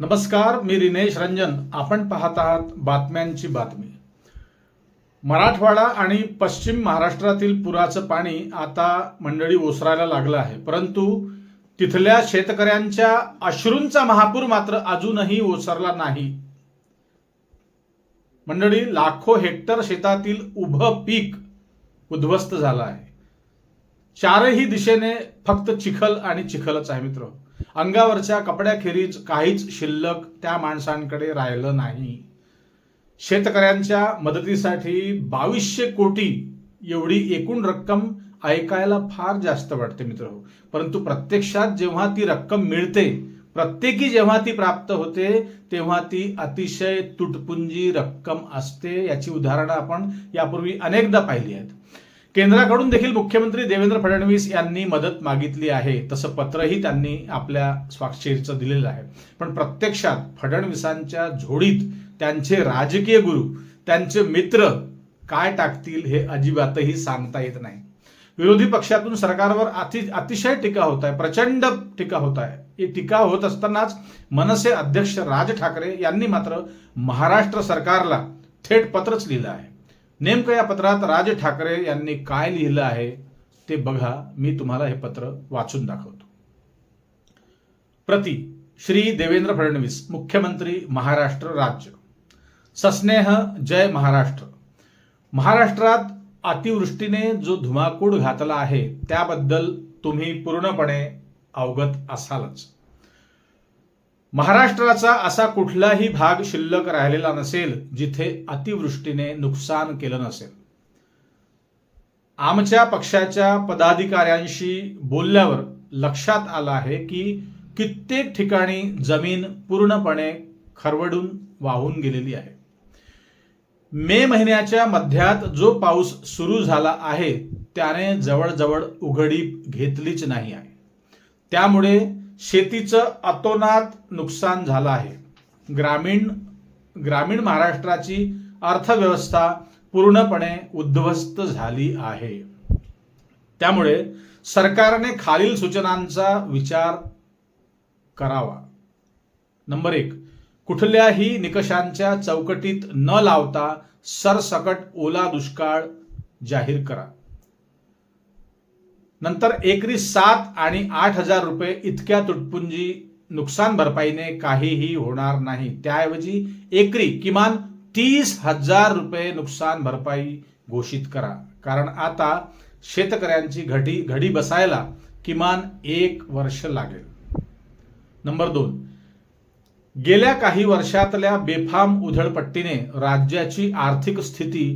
नमस्कार मी रिनेश रंजन. आपण पाहत आहात बातम्यांची बातमी. मराठवाडा आणि पश्चिम महाराष्ट्रातील पुराचं पाणी आता मंडळी ओसरायला लागलं आहे. परंतु तिथल्या शेतकऱ्यांच्या अश्रूंचा महापूर मात्र अजूनही ओसरला नाही. मंडळी लाखो हेक्टर शेतातील उभं पीक उद्ध्वस्त झालं आहे. चारही दिशेने फक्त चिखल आणि चिखलच आहे मित्र. अंगावरच्या कपड्याखेरीज काहीच शिल्लक त्या माणसांकडे राहिलं नाही. शेतकऱ्यांच्या मदतीसाठी बावीसशे कोटी एवढी एकूण रक्कम ऐकायला फार जास्त वाटते मित्र. परंतु प्रत्यक्षात जेव्हा ती रक्कम मिळते प्रत्येकी जेव्हा ती प्राप्त होते तेव्हा ती अतिशय तुटपुंजी रक्कम असते याची उदाहरणं आपण यापूर्वी अनेकदा पाहिली आहेत. केंद्राकडून देखील मुख्यमंत्री देवेंद्र फडणवीस यांनी मदत मागितली आहे. तसं पत्रही त्यांनी आपल्या स्वाक्षरीचं दिलेलं आहे. पण प्रत्यक्षात फडणवीसांच्या झोडीत त्यांचे राजकीय गुरु त्यांचे मित्र काय टाकतील हे अजिबातही सांगता येत नाही. विरोधी पक्षातून सरकारवर अति अतिशय टीका होत आहे प्रचंड टीका होत आहे. ही टीका होत असतानाच मनसे अध्यक्ष राज ठाकरे यांनी मात्र महाराष्ट्र सरकारला थेट पत्रच लिहिलं आहे. नेमकं या पत्रात राज ठाकरे यांनी काय लिहिलं आहे ते बघा. मी तुम्हाला हे पत्र वाचून दाखवतो. प्रति श्री देवेंद्र फडणवीस मुख्यमंत्री महाराष्ट्र राज्य. सस्नेह जय महाराष्ट्र. महाराष्ट्रात अतिवृष्टीने जो धुमाकूळ घातला आहे त्याबद्दल तुम्ही पूर्णपणे अवगत असालच. महाराष्ट्राचा असा कुठलाही भाग शिल्लक राहिलेला नसेल जिथे अतिवृष्टीने नुकसान केलं नसेल. आमच्या पक्षाच्या पदाधिकाऱ्यांशी बोलल्यावर लक्षात आलं आहे की कित्येक ठिकाणी जमीन पूर्णपणे खरवडून वाहून गेलेली आहे. मे महिन्याच्या मध्यात जो पाऊस सुरू झाला आहे त्याने जवळजवळ उघडीप घेतलीच नाही आहे. त्यामुळे शेतीचं अतोनात नुकसान झालं आहे. ग्रामीण ग्रामीण महाराष्ट्राची अर्थव्यवस्था पूर्णपणे उद्ध्वस्त झाली आहे. त्यामुळे सरकारने खालील सूचनांचा विचार करावा. नंबर एक कुठल्याही निकषांच्या चौकटीत न लावता सरसकट ओला दुष्काळ जाहीर करा. नंतर एकरी सात आणि आठ हजार रुपये इतक्या तुटपुंजी नुकसान भरपाईने काहीही होणार नाही. त्याऐवजी एकरी किमान तीस हजार रुपये नुकसान भरपाई घोषित करा. कारण आता शेतकऱ्यांची घडी घडी बसायला किमान एक वर्ष लागेल. नंबर दोन. गेल्या काही वर्षातल्या बेफाम उधळपट्टीने राज्याची आर्थिक स्थिती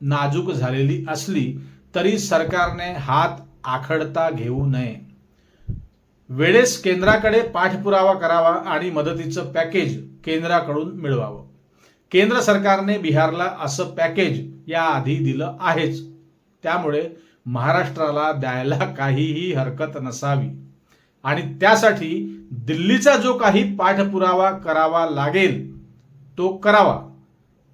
नाजूक झालेली असली तरी सरकारने हात आखडता घेऊ नये. वेळेस केंद्राकडे पाठपुरावा करावा आणि मदतीचं पॅकेज केंद्राकडून मिळवावं. केंद्र सरकारने बिहारला असं पॅकेज याआधी दिलं आहेच. त्यामुळे महाराष्ट्राला द्यायला काहीही हरकत नसावी. आणि त्यासाठी दिल्लीचा जो काही पाठपुरावा करावा लागेल तो करावा.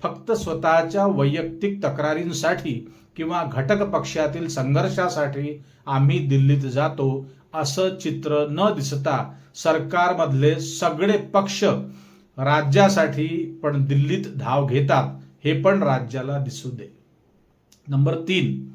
फक्त स्वतःच्या वैयक्तिक तक्रारींसाठी किंवा घटक पक्षातील संघर्षासाठी आम्ही दिल्लीत जातो असं चित्र न दिसता सरकारमधले सगळे पक्ष राज्यासाठी पण दिल्लीत धाव घेतात हे पण राज्याला दिसू दे. नंबर तीन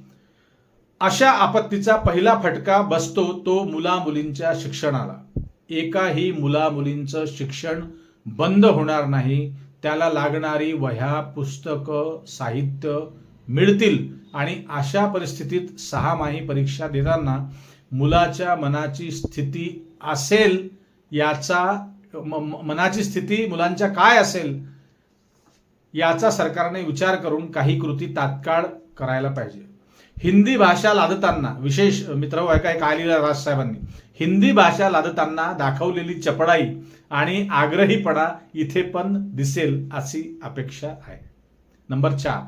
अशा आपत्तीचा पहिला फटका बसतो तो मुला मुलींच्या शिक्षणाला. एकाही मुला मुलींचं शिक्षण बंद होणार नाही त्याला लागणारी वह्या पुस्तकं साहित्य मिळतील. आणि अशा परिस्थितीत सहामाही परीक्षा देताना मुलाच्या मनाची स्थिती असेल याचा म- म- मनाची स्थिती मुलांच्या काय असेल याचा सरकारने विचार करून काही कृती तात्काळ करायला पाहिजे. हिंदी भाषा लादताना विशेष मित्र काय का लिहिलं राजसाहेबांनी. हिंदी भाषा लादताना दाखवलेली चपळाई आणि आग्रहीपणा इथे पण दिसेल अशी अपेक्षा आहे. नंबर चार.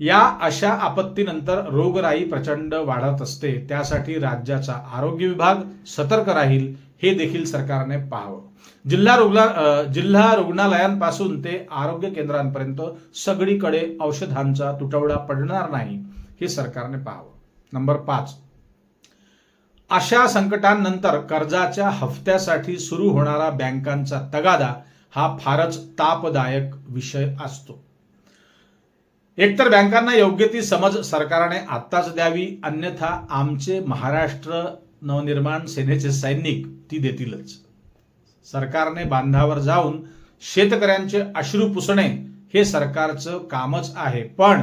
या अशा आपत्तीनंतर रोगराई प्रचंड वाढत असते. त्यासाठी राज्याचा आरोग्य विभाग सतर्क राहील हे देखील सरकारने पाहावं. जिल्हा रुग्णा जिल्हा रुग्णालयांपासून ते आरोग्य केंद्रांपर्यंत सगळीकडे औषधांचा तुटवडा पडणार नाही. हे सरकारने पाहावं. नंबर पाच. अशा संकटांनंतर कर्जाच्या हफ्त्यासाठी सुरू होणारा बँकांचा तगादा हा फारच तापदायक विषय असतो. एकतर बँकांना योग्य ती समज सरकारने आत्ताच द्यावी अन्यथा आमचे महाराष्ट्र नवनिर्माण सेनेचे सैनिक ती देतीलच. सरकारने बांधावर जाऊन शेतकऱ्यांचे अश्रू पुसणे हे सरकारचं कामच आहे. पण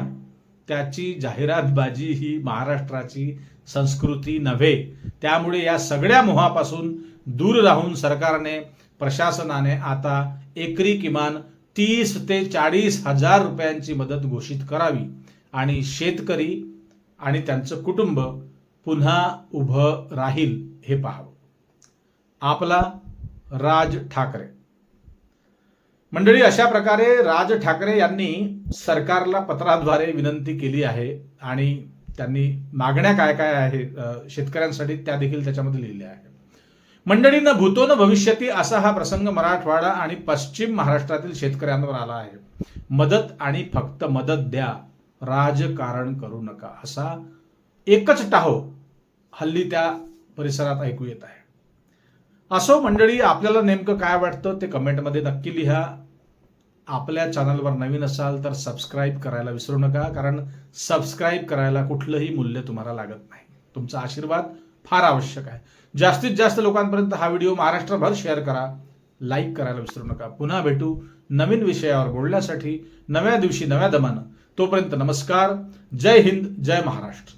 त्याची जाहिरातबाजी ही महाराष्ट्राची संस्कृती नव्हे. त्यामुळे या सगळ्या मोहापासून दूर राहून सरकारने प्रशासनाने आता एकरी किमान तीस ते चाळीस हजार रुपयांची मदत घोषित करावी आणि शेतकरी आणि त्यांचं कुटुंब पुन्हा उभं राहील हे पाहावं. आपला राज ठाकरे. मंडळी अशा प्रकारे राज ठाकरे यांनी सरकारला पत्राद्वारे विनंती केली आहे आणि त्यांनी मागण्या काय काय आहे शेतकऱ्यांसाठी त्या देखील त्याच्यामध्ये लिहिल्या आहे मंडळीनं भूतो न भविष्यती असा हा प्रसंग मराठवाडा आणि पश्चिम महाराष्ट्रातील शेतकऱ्यांवर आला आहे. मदत आणि फक्त मदत द्या राजकारण करू नका असा एकच टाहो हल्ली त्या परिसरात ऐकू येत आहे. असो मंडळी आपल्याला नेमकं काय वाटतं ते कमेंटमध्ये नक्की लिहा. आपल्या चॅनलवर नवीन असाल तर सबस्क्राईब करायला विसरू नका कारण सबस्क्राईब करायला कुठलंही मूल्य तुम्हाला लागत नाही. तुमचा आशीर्वाद फार आवश्यक आहे. जास्तीत जास्त लोकांपर्यंत हा व्हिडिओ महाराष्ट्रभर शेअर करा लाईक करायला विसरू नका. पुन्हा भेटू नवीन विषयावर बोलण्यासाठी नव्या दिवशी नव्या दमानं. तोपर्यंत नमस्कार जय हिंद जय महाराष्ट्र.